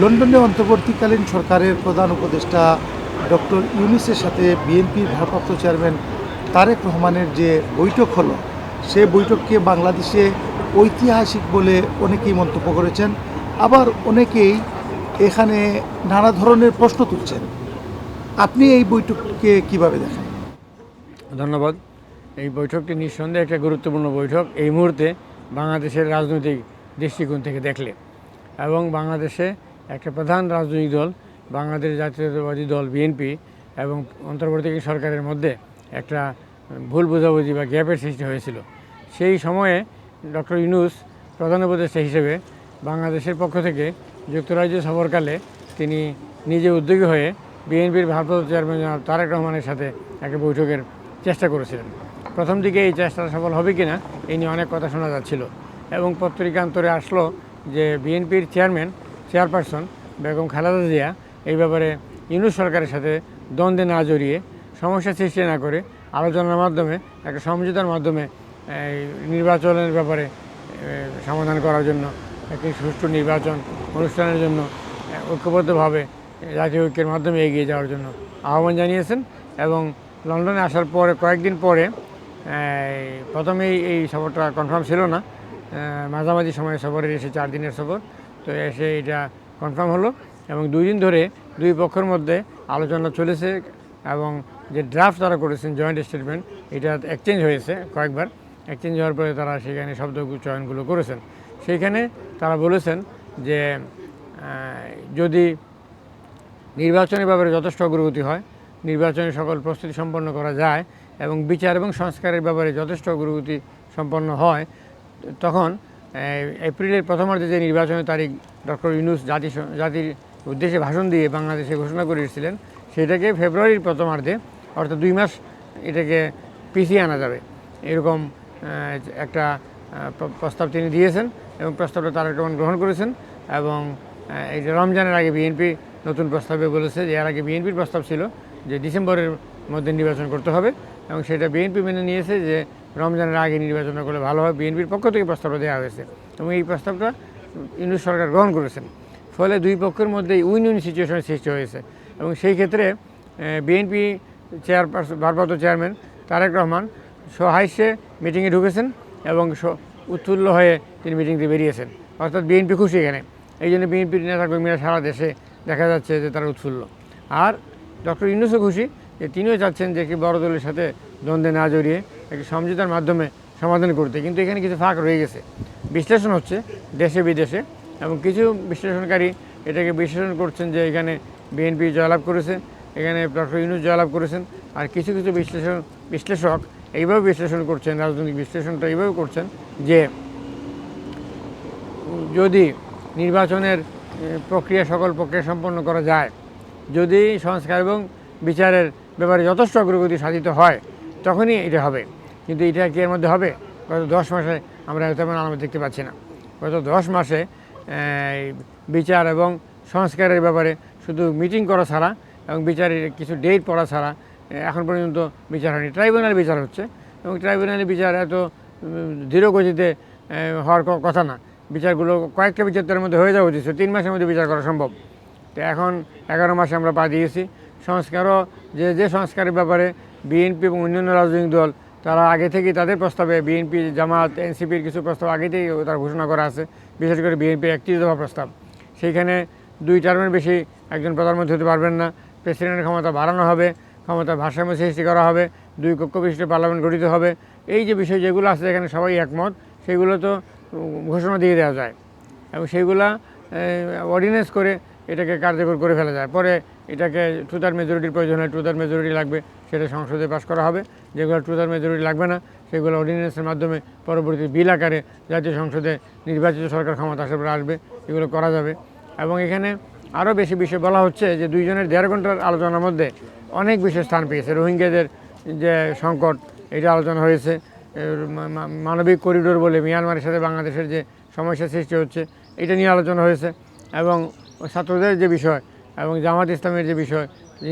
লন্ডনে অন্তর্বর্তীকালীন সরকারের প্রধান উপদেষ্টা ডক্টর ইউনিসের সাথে বিএনপির ভারপ্রাপ্ত চেয়ারম্যান তারেক রহমানের যে বৈঠক হলো, সে বৈঠককে বাংলাদেশে ঐতিহাসিক বলে অনেকেই মন্তব্য করেছেন। আবার অনেকেই এখানে নানা ধরনের প্রশ্ন তুলছেন। আপনি এই বৈঠককে কীভাবে দেখেন? ধন্যবাদ। এই বৈঠকটি নিঃসন্দেহে একটা গুরুত্বপূর্ণ বৈঠক। এই মুহূর্তে বাংলাদেশের রাজনৈতিক দৃষ্টিকোণ থেকে দেখলে এবং বাংলাদেশে একটা প্রধান রাজনৈতিক দল, বাংলাদেশ জাতীয়তাবাদী দল, বিএনপি এবং অন্তর্বর্তীকালীন সরকারের মধ্যে একটা ভুল বোঝাবুঝি বা গ্যাপের সৃষ্টি হয়েছিল। সেই সময়ে ডক্টর ইউনুস প্রধান উপদেষ্টা হিসেবে বাংলাদেশের পক্ষ থেকে যুক্তরাজ্য সফরকালে তিনি নিজে উদ্যোগী হয়ে বিএনপির ভারপ্রাপ্ত চেয়ারম্যান জনাব তারেক রহমানের সাথে একটা বৈঠকের চেষ্টা করেছিলেন। প্রথম দিকে এই চেষ্টাটা সফল হবে কিনা এই নিয়ে অনেক কথা শোনা যাচ্ছিল এবং পত্রিকান্তরে আসলো যে বিএনপির চেয়ারম্যান চেয়ারপারসন বেগম খালেদা জিয়া এই ব্যাপারে ইউনুস সরকারের সাথে দ্বন্দ্বে না জড়িয়ে সমস্যা সৃষ্টি না করে আলোচনার মাধ্যমে, একটা সমঝোতার মাধ্যমে নির্বাচনের ব্যাপারে সমাধান করার জন্য, একটি সুষ্ঠু নির্বাচন অনুষ্ঠানের জন্য ঐক্যবদ্ধভাবে জাতীয় ঐক্যের মাধ্যমে এগিয়ে যাওয়ার জন্য আহ্বান জানিয়েছেন এবং লন্ডনে আসার পরে, কয়েকদিন পরে প্রথমেই এই সফরটা কনফার্ম ছিল না। মাঝামাঝি সময়ে সফরে এসে চার দিনের সফর। তো এসে এটা কনফার্ম হলো এবং দুই দিন ধরে দুই পক্ষের মধ্যে আলোচনা চলেছে এবং যে ড্রাফট তারা করেছেন জয়েন্ট স্টেটমেন্ট এটা এক্সচেঞ্জ হয়েছে কয়েকবার। এক্সচেঞ্জ হওয়ার পরে তারা সেখানে শব্দ চয়নগুলো করেছেন। সেইখানে তারা বলেছেন যে যদি নির্বাচনের ব্যাপারে যথেষ্ট অগ্রগতি হয় নির্বাচনের সকল প্রস্তুতি সম্পন্ন করা যায় এবং বিচার এবং সংস্কারের ব্যাপারে যথেষ্ট অগ্রগতি সম্পন্ন হয়, তখন এপ্রিলের প্রথমার্ধে যে নির্বাচনের তারিখ ডক্টর ইউনুস জাতি জাতির উদ্দেশ্যে ভাষণ দিয়ে বাংলাদেশে ঘোষণা করেছিলেন, সেটাকে ফেব্রুয়ারির প্রথমার্ধে অর্থাৎ দুই মাস এটাকে পিছিয়ে আনা যাবে। এরকম একটা প্রস্তাব তিনি দিয়েছেন এবং প্রস্তাবটা তারেক রহমান গ্রহণ করেছেন এবং এই যে রমজানের আগে বিএনপি নতুন প্রস্তাবে বলেছে যে, এর আগে বিএনপির প্রস্তাব ছিল যে ডিসেম্বরের মধ্যে নির্বাচন করতে হবে এবং সেটা বিএনপি মেনে নিয়েছে যে রমজানের আগে নির্বাচন করলে ভালো হয়। বিএনপির পক্ষ থেকে প্রস্তাবটা দেওয়া হয়েছে। এবং এই প্রস্তাবটা ইউনুস সরকার গ্রহণ করেছেন। ফলে দুই পক্ষের মধ্যে উইন উইন সিচুয়েশনের সৃষ্টি হয়েছে। এবং সেই ক্ষেত্রে বিএনপি চেয়ারপারসন ভারপ্রাপ্ত চেয়ারম্যান তারেক রহমান সহাস্যে মিটিংয়ে ঢুকেছেন এবং উৎফুল্ল হয়ে তিনি মিটিং বেরিয়েছেন। অর্থাৎ বিএনপি খুশি এখানে। এই জন্য বিএনপির নেতাকর্মীরা সারা দেশে দেখা যাচ্ছে যে তারা উৎফুল্ল। আর ডক্টর ইউনুসও খুশি যে তিনিও চাচ্ছেন যে কি বড় দলের সাথে দ্বন্দ্বে না জড়িয়ে একটি সমঝোতার মাধ্যমে সমাধান করতে। কিন্তু এখানে কিছু ফাঁক রয়ে গেছে। বিশ্লেষণ হচ্ছে দেশে বিদেশে এবং কিছু বিশ্লেষণকারী এটাকে বিশ্লেষণ করছেন যে এখানে বিএনপি জয়লাভ করেছে, এখানে ডক্টর ইউনুস জয়লাভ করেছেন আর কিছু কিছু বিশ্লেষণ, বিশ্লেষক এইভাবে বিশ্লেষণ করছেন, রাজনৈতিক বিশ্লেষণটা এইভাবে করছেন যে যদি নির্বাচনের প্রক্রিয়া সকল প্রক্রিয়া সম্পন্ন করা যায়, যদি সংস্কার এবং বিচারের ব্যাপারে যথেষ্ট অগ্রগতি সাধিত হয় তখনই এটা হবে। কিন্তু এটা কি এর মধ্যে হবে? গত দশ মাসে আমরা তেমন আলামত দেখতে পাচ্ছি না। গত দশ মাসে বিচার এবং সংস্কারের ব্যাপারে শুধু মিটিং করা ছাড়া এবং বিচারের কিছু ডেট পড়া ছাড়া এখন পর্যন্ত বিচার হয়নি। ট্রাইব্যুনাল বিচার হচ্ছে এবং ট্রাইব্যুনালে বিচার এত উম, ধীর গতিতে হওয়ার কথা না। বিচারগুলো কয়েকটা বিচার তার মধ্যে হয়ে যাওয়া উচিত। তিন মাসের মধ্যে বিচার করা সম্ভব। তো এখন এগারো মাসে আমরা পা দিয়েছি। সংস্কারও যে যে সংস্কারের ব্যাপারে বিএনপি এবং অন্যান্য রাজনৈতিক দল, তারা আগে থেকেই তাদের প্রস্তাবে বিএনপি, জামাত, এনসিপির কিছু প্রস্তাব আগে থেকেই তারা ঘোষণা করা আছে, বিশেষ করে বিএনপির একত্রিশ দফা প্রস্তাব। সেইখানে দুই টার্মের বেশি একজন প্রধানমন্ত্রী হতে পারবেন না। প্রেসিডেন্টের ক্ষমতা বাড়ানো হবে, ক্ষমতা ভারসাম্য সৃষ্টি করা হবে, দুই কক্ষ বিশিষ্ট পার্লামেন্ট গঠিত হবে। এই যে বিষয় যেগুলো আছে, এখানে সবাই একমত, সেগুলো তো ঘোষণা দিয়ে দেওয়া যায়। এবং সেইগুলা অর্ডিনেন্স করে এটাকে কার্যকর করে ফেলা যায়। পরে এটাকে টুতার মেজরিটির প্রয়োজন হয় টুতার মেজরিটি লাগবে। সেটা সংসদে পাস করা হবে। যেগুলো টুতার মেজরিটি লাগবে না, সেগুলো অর্ডিনেন্সের মাধ্যমে পরবর্তী বিল আকারে জাতীয় সংসদে নির্বাচিত সরকার ক্ষমতা আসার পরে আসবে, এগুলো করা যাবে। এবং এখানে আরও বেশি বিষয় বলা হচ্ছে যে দুইজনের দেড় ঘণ্টার আলোচনার মধ্যে অনেক বিষয় স্থান পেয়েছে। রোহিঙ্গাদের যে সংকট, এটা আলোচনা হয়েছে। মানবিক করিডোর বলে মিয়ানমারের সাথে বাংলাদেশের যে সমস্যা সৃষ্টি হচ্ছে, এটা নিয়ে আলোচনা হয়েছে। এবং ছাত্রদের যে বিষয় এবং জামাত ইসলামের যে বিষয়,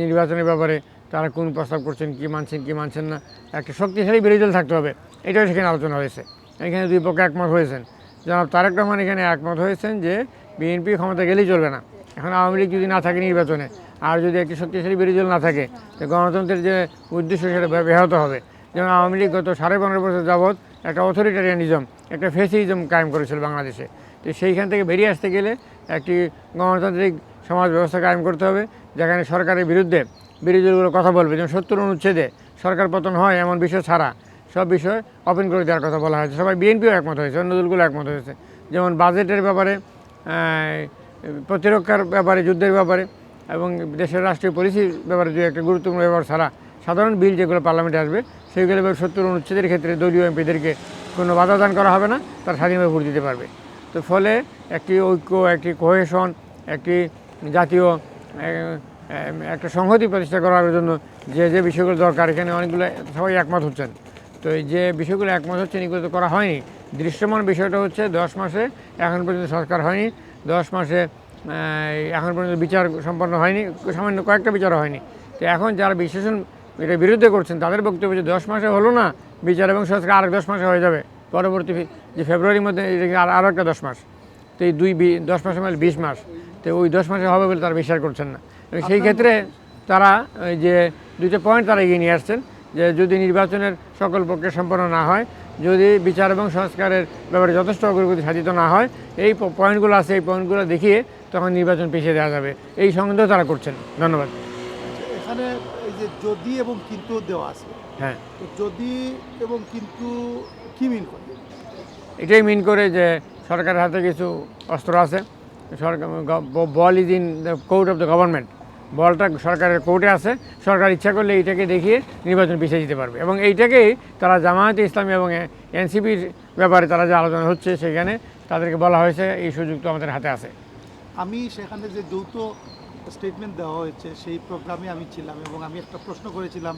নির্বাচনের ব্যাপারে তারা কোন প্রস্তাব করছেন, কী মানছেন কী মানছেন না, একটা শক্তিশালী বিরোধী দল থাকতে হবে। এটাও সেখানে আলোচনা হয়েছে। এখানে দুই পক্ষে একমত হয়েছেন। জনাব তারেক রহমান এখানে একমত হয়েছেন যে, বিএনপি ক্ষমতা গেলেই চলবে না। এখন আওয়ামী লীগ যদি না থাকে নির্বাচনে, আর যদি একটি শক্তিশালী বিরোধী দল না থাকে, তো গণতন্ত্রের যে উদ্দেশ্য সেটা ব্যাহত হবে। যেমন আওয়ামী লীগ গত সাড়ে পনেরো বছর যাবৎ একটা অথরিটারিয়ানিজম একটা ফেসিজম কায়েম করেছিল বাংলাদেশে। তো সেইখান থেকে বেরিয়ে আসতে গেলে একটি গণতান্ত্রিক সমাজ ব্যবস্থা কায়েম করতে হবে, যেখানে সরকারের বিরুদ্ধে বিরোধী দলগুলো কথা বলবে, যেমন সত্তর অনুচ্ছেদে সরকার পতন হয় এমন বিষয় ছাড়া সব বিষয় ওপেন করে দেওয়ার কথা বলা হয়েছে। সবাই বিএনপিও একমত হয়েছে, অন্য দলগুলো একমত হয়েছে। যেমন বাজেটের ব্যাপারে প্রতিরক্ষার ব্যাপারে, যুদ্ধের ব্যাপারে এবং দেশের রাষ্ট্রীয় পলিসির ব্যাপারে যে একটা গুরুত্বপূর্ণ ব্যাপার ছাড়া সাধারণ বিল যেগুলো পার্লামেন্টে আসবে, সেইগুলো এবার সত্তর অনুচ্ছেদের ক্ষেত্রে দলীয় এমপিদেরকে কোনো বাধা দান করা হবে না, তারা স্বাধীনভাবে ভোট দিতে পারবে। তো ফলে একটি ঐক্য, একটি কোহেশন একটি জাতীয় একটা সংহতি প্রতিষ্ঠা করার জন্য যে যে বিষয়গুলো দরকার, এখানে অনেকগুলো সবাই একমত হচ্ছেন। তো এই যে বিষয়গুলো একমত হচ্ছে এগুলো তো করা হয়নি, দৃশ্যমান বিষয়টা হচ্ছে দশ মাসে এখন পর্যন্ত সরকার হয়নি, দশ মাসে এখন পর্যন্ত বিচার সম্পন্ন হয়নি, সামান্য কয়েকটা বিচার হয়নি। তো এখন যারা বিশ্লেষণ এটা বিরুদ্ধে করছেন, তাদের বক্তব্য যে দশ মাসে হলো না বিচার এবং সংস্কার, আরেক দশ মাসে হয়ে যাবে। পরবর্তী যে ফেব্রুয়ারির মধ্যে আরও একটা দশ মাস। তো এই দুই দশ মাসে মানে বিশ মাস। তো ওই দশ মাসে হবে বলে তারা বিশ্বাস করছেন না। এবং সেই ক্ষেত্রে তারা ওই যে দুইটা পয়েন্ট তারা এগিয়ে নিয়ে আসছেন যে যদি নির্বাচনের সকল পক্ষে সম্পন্ন না হয় যদি বিচার এবং সংস্কারের ব্যাপারে যথেষ্ট অগ্রগতি সাধিত না হয় এই প- পয়েন্টগুলো আছে এই পয়েন্টগুলো দেখিয়ে তখন নির্বাচন পিছিয়ে দেওয়া যাবে। এই সন্দেহ তারা করছেন। ধন্যবাদ। এখানে এই যে যদি এবং কিন্তু দেওয়া আছে হ্যাঁ। তো যদি এবং কিন্তু কি মিন করে? এটাই মিন করে যে সরকারের হাতে কিছু অস্ত্র আছে। সরকার ball is in the court of the government. বলটা সরকারের কোর্টে আছে, সরকার ইচ্ছা করলে এইটাকে দেখিয়ে নির্বাচন পিছিয়ে দিতে পারবে। এবং এইটাকেই তারা জামায়াতে ইসলামী এবং এনসিপির ব্যাপারে তারা যে আলোচনা হচ্ছে সেখানে তাদেরকে বলা হয়েছে, এই সুযোগ তো আমাদের হাতে আছে। আমি সেখানে যে যৌথ স্টেটমেন্ট দেওয়া হয়েছে, সেই প্রোগ্রামে আমি ছিলাম এবং আমি একটা প্রশ্ন করেছিলাম,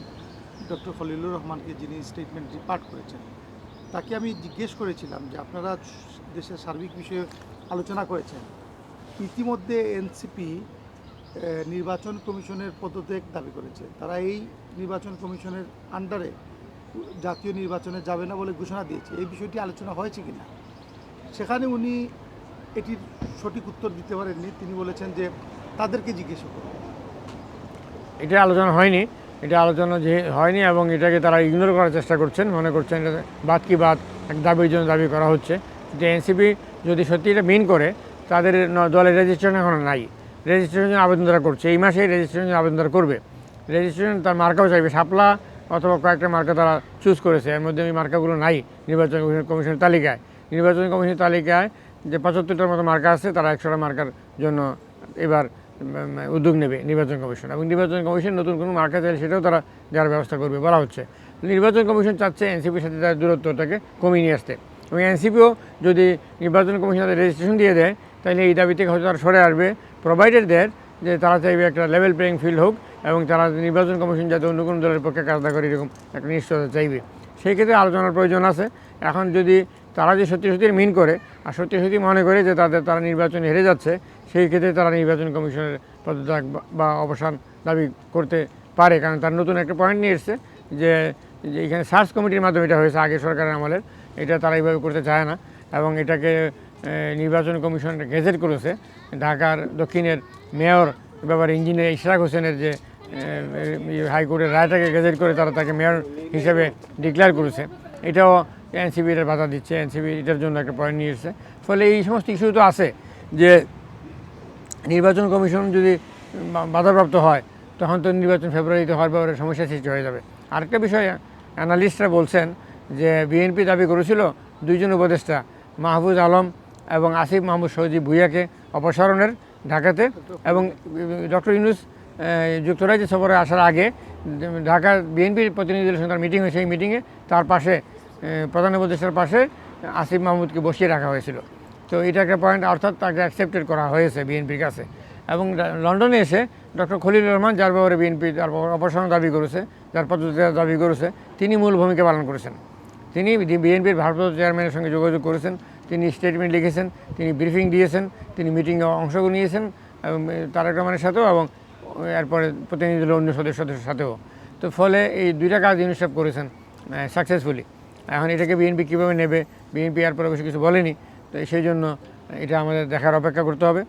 ডক্টর খলিলুর রহমানকে যিনি স্টেটমেন্টটি পাঠ করেছেন। তাকে আমি জিজ্ঞেস করেছিলাম যে, আপনারা দেশের সার্বিক বিষয়ে আলোচনা করেছেন? ইতিমধ্যে এনসিপি নির্বাচন কমিশনের পদত্যাগ দাবি করেছে। তারা এই নির্বাচন কমিশনের আন্ডারে জাতীয় নির্বাচনে যাবে না বলে ঘোষণা দিয়েছে। এই বিষয়টি আলোচনা হয়েছে কিনা? সেখানে উনি এটির সঠিক উত্তর দিতে পারেননি। তিনি বলেছেন যে তাদেরকে জিজ্ঞেস করুন। এটা আলোচনা হয়নি। এটা আলোচনা যে হয়নি এবং এটাকে তারা ইগনোর করার চেষ্টা করছেন। মনে করছেন বাদ কি বাদ, এক দাবির জন্য দাবি করা হচ্ছে। যে এনসিপি যদি সত্যি এটা মিন করে তাদের দলের রেজিস্ট্রেশন এখন নাই। রেজিস্ট্রেশন আবেদন তারা করছে। এই মাসেই রেজিস্ট্রেশন আবেদন তারা করবে। রেজিস্ট্রেশন তার মার্কাও চাইবে শাপলা, অথবা কয়েকটা মার্কা তারা চুজ করেছে। এর মধ্যে ওই মার্কাগুলো নাই নির্বাচন কমিশনের তালিকায়। নির্বাচন কমিশনের তালিকায় যে পঁচাত্তরটার মতো মার্কা আছে, তারা একশোটা মার্কার জন্য এবার উদ্যোগ নেবে নির্বাচন কমিশন। এবং নির্বাচন কমিশন নতুন কোনো মার্কা চাইলে সেটাও তারা দেওয়ার ব্যবস্থা করবে বলা হচ্ছে। নির্বাচন কমিশন চাচ্ছে এনসিপির সাথে তার দূরত্বটাকে কমিয়ে নিয়ে আসতে। এবং এনসিপিও যদি নির্বাচন কমিশন রেজিস্ট্রেশন দিয়ে দেয় তাহলে এই দাবি থেকে হয়তো তারা সরে আসবে। প্রোভাইডেড যে তারা চাইবে একটা লেভেল প্লেয়িং ফিল্ড হোক এবং তারা নির্বাচন কমিশন যাতে অন্য কোনো দলের পক্ষে কাজ না করে এরকম একটা নিশ্চয়তা চাইবে। সেই ক্ষেত্রে আলোচনার প্রয়োজন আছে। এখন যদি তারা যে সত্যি সত্যি মিন করে আর সত্যি সত্যি মনে করে যে তাদের তারা নির্বাচন হেরে যাচ্ছে, সেই ক্ষেত্রে তারা নির্বাচন কমিশনের পদত্যাগ বা- অবসান দাবি করতে পারে। কারণ তার নতুন একটা পয়েন্ট নিয়ে এসছে যে এখানে সার্চ কমিটির মাধ্যমে এটা হয়েছে, আগে সরকারের আমলের। এটা তারা এইভাবে করতে চায় না এবং এটাকে নির্বাচন কমিশন গেজেট করেছে। ঢাকার দক্ষিণের মেয়র ব্যাপারে ইঞ্জিনিয়ার ইশরাক হোসেনের যে হাইকোর্টের রায়টাকে গেজেট করে তারা তাকে মেয়র হিসেবে ডিক্লেয়ার করেছে। এটাও এনসিবি এর বাধা দিচ্ছে। এনসিবি এটার জন্য একটা পয়েন্ট নিয়ে এসছে ফলে এই সমস্ত ইস্যু তো আছে যে, নির্বাচন কমিশন যদি বাধাপ্রাপ্ত হয়, তখন তো নির্বাচন ফেব্রুয়ারিতে হওয়ার ব্যাপারে সমস্যা সৃষ্টি হয়ে যাবে। আরেকটা বিষয় অ্যানালিস্টরা বলছেন যে, বিএনপি দাবি করেছিল দুইজন উপদেষ্টা, মাহফুজ আলম এবং আসিফ মাহমুদ সৌজি ভুইয়াকে অপসারণের ঢাকাতে এবং ডক্টর ইউনুস যুক্তরাজ্য সফরে আসার আগে ঢাকা বিএনপির প্রতিনিধিদের সঙ্গে তার মিটিং হয়েছে। সেই মিটিংয়ে তার পাশে প্রধান উপদেষ্টার পাশে আসিফ মাহমুদকে বসিয়ে রাখা হয়েছিল। তো এটা একটা পয়েন্ট অর্থাৎ তাকে অ্যাকসেপ্টেড করা হয়েছে বিএনপির কাছে। এবং লন্ডনে এসে ডক্টর খলিল রহমান, যার ব্যাপারে বিএনপি তার অপসারণ দাবি করেছে, যার পদ্ধতি দাবি করেছে, তিনি মূল ভূমিকা পালন করেছেন। তিনি বিএনপির ভারপ্রাপ্ত চেয়ারম্যানের সঙ্গে যোগাযোগ করেছেন। তিনি স্টেটমেন্ট লিখেছেন, তিনি ব্রিফিং দিয়েছেন, তিনি মিটিংয়ে অংশগ্রহণ নিয়েছেন তারেক রহমানের সাথেও এবং এরপরে প্রতিনিধি দলের অন্য সদস্যদের সাথেও। তো ফলে এই দুইটা কাজ ইউনিসেফ করেছেন সাকসেসফুলি এখন এটাকে বিএনপি কীভাবে নেবে বিএনপি এরপরে বেশি কিছু বলেনি, তো সেই জন্য এটা আমাদের দেখার অপেক্ষা করতে হবে।